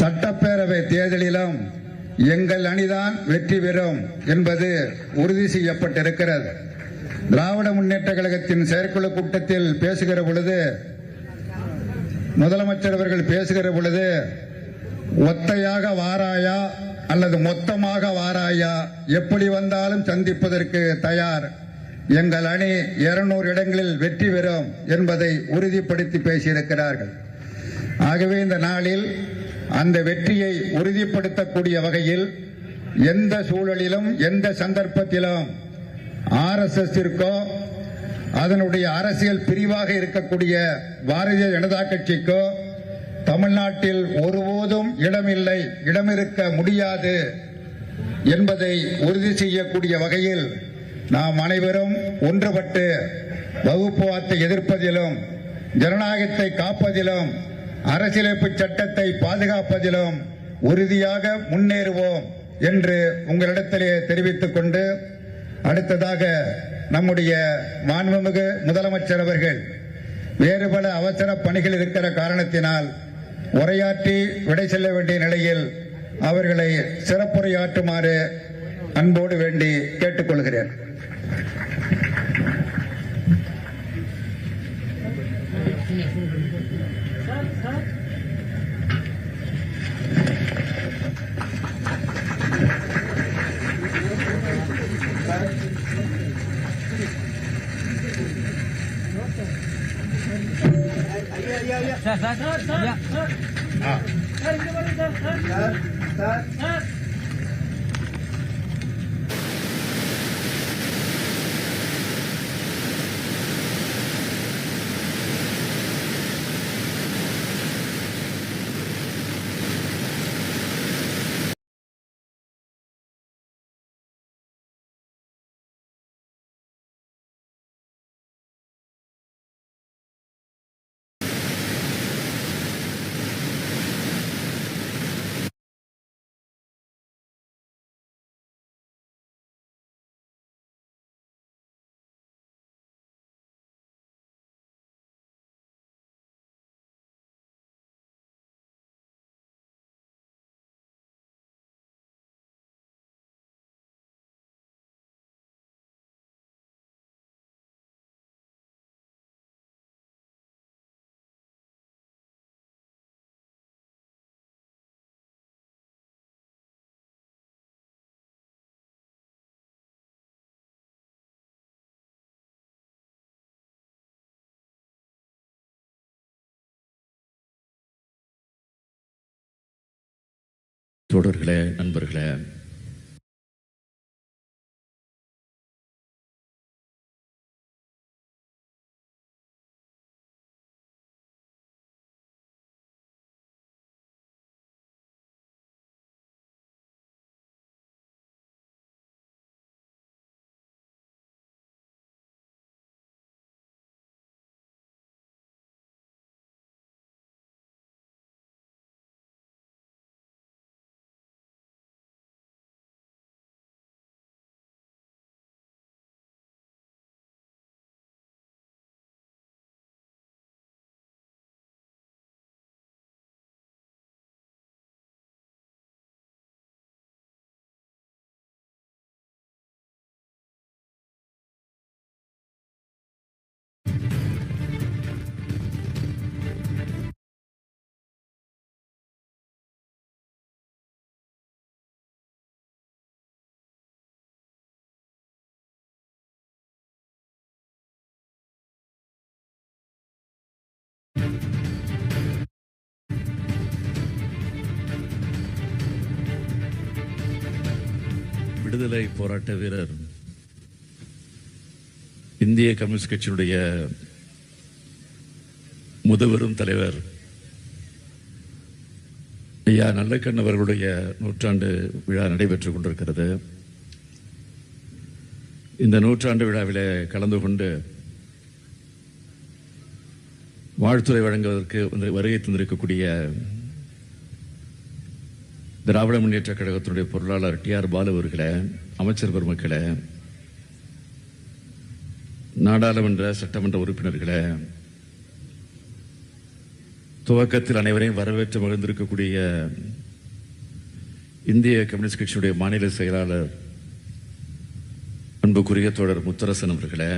சட்டப்பேரவை தேர்தலிலும் எங்கள் அணிதான் வெற்றி பெறும் என்பது உறுதி செய்யப்பட்டிருக்கிறது. திராவிட முன்னேற்ற கழகத்தின் செயற்குழு கூட்டத்தில் பேசுகிற பொழுது முதலமைச்சர் அவர்கள் பேசுகிற பொழுது ஒத்தையாக வாராயா அல்லது மொத்தமாக வாராயா எப்படி வந்தாலும் சந்திப்பதற்கு தயார். எங்கள் அணி 200 இடங்களில் வெற்றி பெறும் என்பதை உறுதிப்படுத்தி பேசியிருக்கிறார்கள். ஆகவே இந்த நாளில் அந்த வெற்றியை உறுதிப்படுத்தக்கூடிய வகையில் எந்த சூழலிலும் எந்த சந்தர்ப்பத்திலும் ஆர்எஸ்எஸ்ஸிற்கோ அதனுடைய அரசியல் பிரிவாக இருக்கக்கூடிய பாரதிய ஜனதா கட்சிக்கோ தமிழ்நாட்டில் ஒருபோதும் இடமில்லை இடமிருக்க முடியாது என்பதை உறுதி செய்யக்கூடிய வகையில் நாம் அனைவரும் ஒன்றுபட்டு வகுப்புவாத்தை எதிர்ப்பதிலும் ஜனநாயகத்தை காப்பதிலும் அரசியலமைப்பு சட்டத்தை பாதுகாப்பதிலும் உறுதியாக முன்னேறுவோம் என்று உங்களிடத்திலே தெரிவித்துக் கொண்டு அடுத்ததாக நம்முடைய மாண்புமிகு முதலமைச்சர் அவர்கள் வேறு பல அவசர பணிகள் இருக்கிற காரணத்தினால் உரையாற்றி விடை செல்ல வேண்டிய நிலையில் அவர்களை சிறப்புரையாற்றுமாறு அன்போடு வேண்டி கேட்டுக்கொள்கிறேன். Sir, sir, sir, sir, sir. Yeah. Ah. Sir, sir, sir, sir. Sir, sir. தோழர்களே நண்பர்களே. விடுதலை போராட்ட வீரர் இந்திய கம்யூனிஸ்ட் கட்சியினுடைய முதுபெரும் தலைவர் ஐயா நல்லக்கண் அவர்களுடைய நூற்றாண்டு விழா நடைபெற்றுக் கொண்டிருக்கிறது. இந்த நூற்றாண்டு விழாவில் கலந்து கொண்டு வாழ்த்துறை வழங்குவதற்கு வருகை தந்திருக்கக்கூடிய திராவிட முன்னேற்ற கழகத்தினுடைய பொருளாளர் டி ஆர் பாலு அவர்களை அமைச்சர் பெருமக்களை நாடாளுமன்ற சட்டமன்ற உறுப்பினர்களை துவக்கத்தில் அனைவரையும் வரவேற்று மகிழ்ந்திருக்கக்கூடிய இந்திய கம்யூனிஸ்ட் கட்சியுடைய மாநில செயலாளர் அன்புக்குரிய தோழர் முத்தரசன் அவர்களே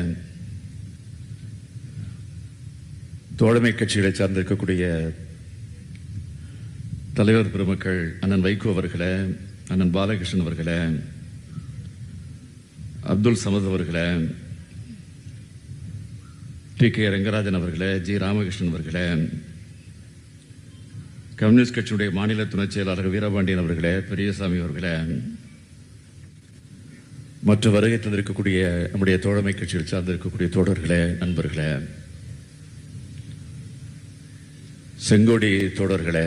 தோழமை கட்சிகளை சார்ந்திருக்கக்கூடிய தலைவர் பெருமக்கள் அண்ணன் வைகோ அவர்களே அண்ணன் பாலகிருஷ்ணன் அவர்களே அப்துல் சமத் அவர்களே டி கே ரங்கராஜன் அவர்களே ஜி ராமகிருஷ்ணன் அவர்களே கம்யூனிஸ்ட் கட்சியுடைய மாநில துணைச் செயலாளர் வீரபாண்டியன் அவர்களே பெரியசாமி அவர்களே மற்ற வருகை தந்திருக்கக்கூடிய நம்முடைய தோழமை கட்சியில் சார்ந்திருக்கக்கூடிய தோழர்களே நண்பர்களே செங்கோடி தோழர்களே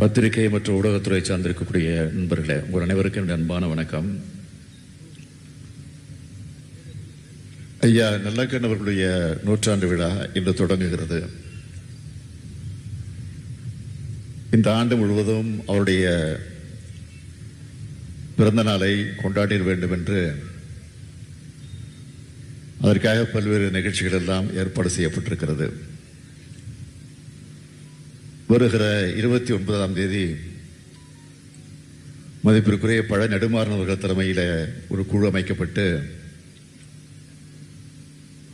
பத்திரிகை மற்றும் ஊடகத்துறை சார்ந்திருக்கக்கூடிய நண்பர்களே உங்கள் அனைவருக்கும் அன்பான வணக்கம். ஐயா நல்லக்கண் அவர்களுடைய நூற்றாண்டு விழா இன்று தொடங்குகிறது. இந்த ஆண்டு முழுவதும் அவருடைய பிறந்த நாளை கொண்டாடிட வேண்டும் என்று அதற்காக பல்வேறு நிகழ்ச்சிகள் எல்லாம் ஏற்பாடு செய்யப்பட்டிருக்கிறது. வருகிற இருபத்தி ஒன்பதாம் தேதி மதிப்பிற்குரிய பழ நெடுமாறனவர்கள் தலைமையில் ஒரு குழு அமைக்கப்பட்டு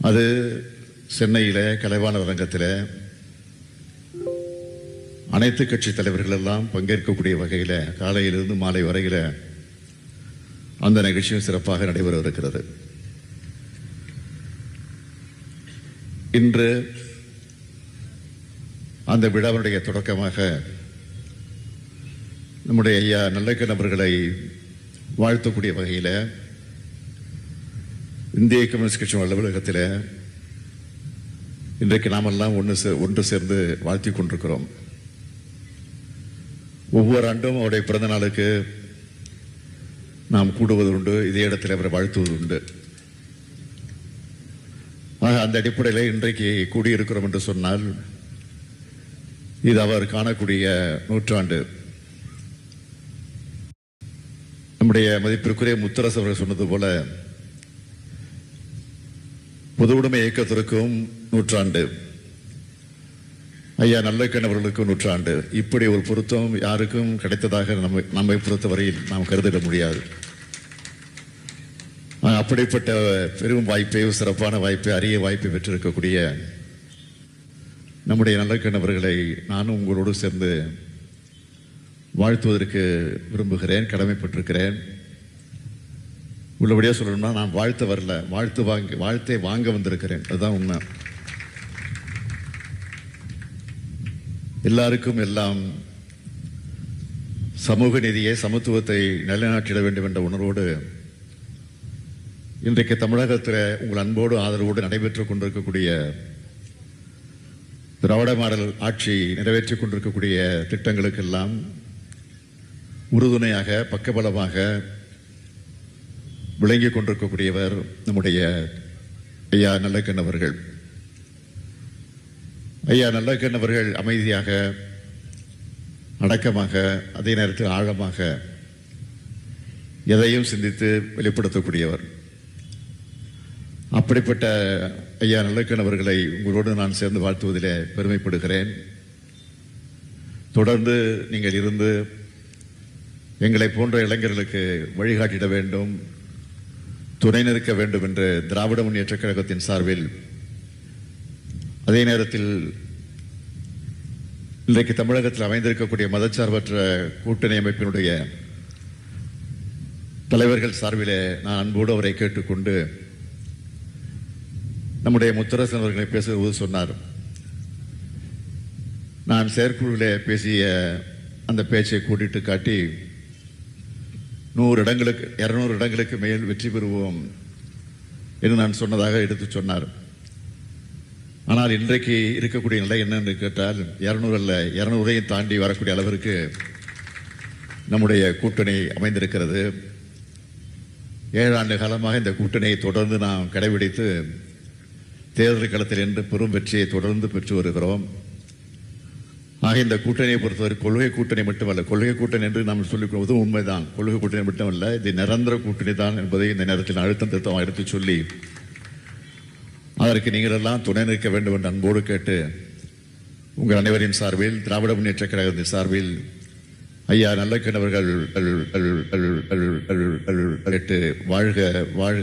அது சென்னையில் கலைவாணர் அரங்கத்தில் அனைத்து கட்சி தலைவர்கள் எல்லாம் பங்கேற்கக்கூடிய வகையில் காலையிலிருந்து மாலை வரையில் அந்த நிகழ்ச்சியும் சிறப்பாக நடைபெறவிருக்கிறது. இன்று அந்த விழாவினுடைய தொடக்கமாக நம்முடைய ஐயா நல்லக்கன் அவர்களை வாழ்த்தக்கூடிய வகையில் இந்திய கம்யூனிஸ்ட் கட்சி அலுவலகத்தில் இன்றைக்கு நாமெல்லாம் ஒன்று சே ஒன்று சேர்ந்து வாழ்த்தி கொண்டிருக்கிறோம். ஒவ்வொரு ஆண்டும் அவருடைய பிறந்த நாளுக்கு நாம் கூடுவது உண்டு இதே இடத்தில் அவரை வாழ்த்துவது உண்டு. ஆக அந்த அடிப்படையில் இன்றைக்கு கூடியிருக்கிறோம் என்று சொன்னால் இது அவர் காணக்கூடிய நூற்றாண்டு. நம்முடைய மதிப்பிற்குரிய முத்தரசு அவர்கள் சொன்னது போல பொது உடைமை இயக்கத்திற்கும் நூற்றாண்டு. ஐயா நல்லக்கண் அவர்களுக்கும் நூற்றாண்டு. இப்படி ஒரு பொருத்தம் யாருக்கும் கிடைத்ததாக நம்ம நம்மை பொறுத்தவரையில் நாம் கருதிட முடியாது. ஆஹ், அப்படிப்பட்ட பெரும் வாய்ப்பை சிறப்பான வாய்ப்பை அரிய வாய்ப்பை பெற்றிருக்கக்கூடிய நம்முடைய நல்ல அவர்களை நானும் உங்களோடு சேர்ந்து வாழ்த்துவதற்கு விரும்புகிறேன் கடமைப்பட்டிருக்கிறேன். உள்ளபடியாக சொல்லணும்னா நான் வாழ்த்த வரல. வாழ்த்து வாங்கி வாழ்த்தை வாங்க வந்திருக்கிறேன். அதுதான் உண்மை. எல்லாருக்கும் எல்லாம் சமூக நீதியை சமத்துவத்தை நிலைநாட்டிட வேண்டும் என்ற உணர்வோடு இன்றைக்கு தமிழகத்தில் உங்கள் அன்போடு ஆதரவோடு நடைபெற்றுக் கொண்டிருக்கக்கூடிய திராவிட மாடல் ஆட்சி நிறைவேற்றிக் கொண்டிருக்கக்கூடிய திட்டங்களுக்கெல்லாம் உறுதுணையாக பக்கபலமாக விளங்கிக் கொண்டிருக்கக்கூடியவர் நம்முடைய ஐயா நல்லக்கண் அவர்கள். ஐயா நல்லக்கண் அவர்கள் அமைதியாக அடக்கமாக அதே நேரத்தில் ஆழமாக எதையும் சிந்தித்து வெளிப்படுத்தக்கூடியவர். அப்படிப்பட்ட ஐயா நல்லக்கன் அவர்களை உங்களோடு நான் சேர்ந்து வாழ்த்துவதிலே பெருமைப்படுகிறேன். தொடர்ந்து நீங்கள் இருந்து எங்களை போன்ற இளைஞர்களுக்கு வழிகாட்டிட வேண்டும் துணை நிற்க வேண்டும் என்று திராவிட முன்னேற்ற கழகத்தின் சார்பில் அதே நேரத்தில் இன்றைக்கு தமிழகத்தில் அமைந்திருக்கக்கூடிய மதச்சார்பற்ற கூட்டணி அமைப்பினுடைய தலைவர்கள் சார்பிலே நான் அன்போடு அவரை கேட்டுக்கொண்டு நம்முடைய முத்தரசன் அவர்களை பேசுவது சொன்னார் நான் செயற்குழுவிலே பேசிய அந்த பேச்சை கூட்டிட்டு காட்டி நூறு இடங்களுக்கு இரநூறு இடங்களுக்கு மேல் வெற்றி பெறுவோம் என்று நான் சொன்னதாக எடுத்து சொன்னார். ஆனால் இன்றைக்கு இருக்கக்கூடிய நிலை என்னன்னு கேட்டால் இரநூறு அல்ல இரநூறையும் தாண்டி வரக்கூடிய அளவிற்கு நம்முடைய கூட்டணி அமைந்திருக்கிறது. ஏழாண்டு காலமாக இந்த கூட்டணியை தொடர்ந்து நாம் கடைபிடித்து தேர்தல் களத்தில் என்று பெரும் வெற்றியை தொடர்ந்து பெற்று வருகிறோம் ஆக இந்த கூட்டணியை பொறுத்தவரை கொள்கை கூட்டணி மட்டுமல்ல கொள்கை கூட்டணி என்று நாம் சொல்லிக்கொள்வதும் உண்மைதான் கொள்கை கூட்டணி மட்டுமல்ல இது நிரந்தர கூட்டணி தான் என்பதை இந்த நேரத்தில் அழுத்தம் திருத்தமாக எடுத்து சொல்லி அதற்கு நீங்களெல்லாம் துணை நிற்க வேண்டும் என்று அன்போடு கேட்டு உங்கள் அனைவரின் சார்பில் திராவிட முன்னேற்ற கழகத்தின் சார்பில் ஐயா நல்ல நல்லக்கணவர்கள் வாழ்க வாழ்க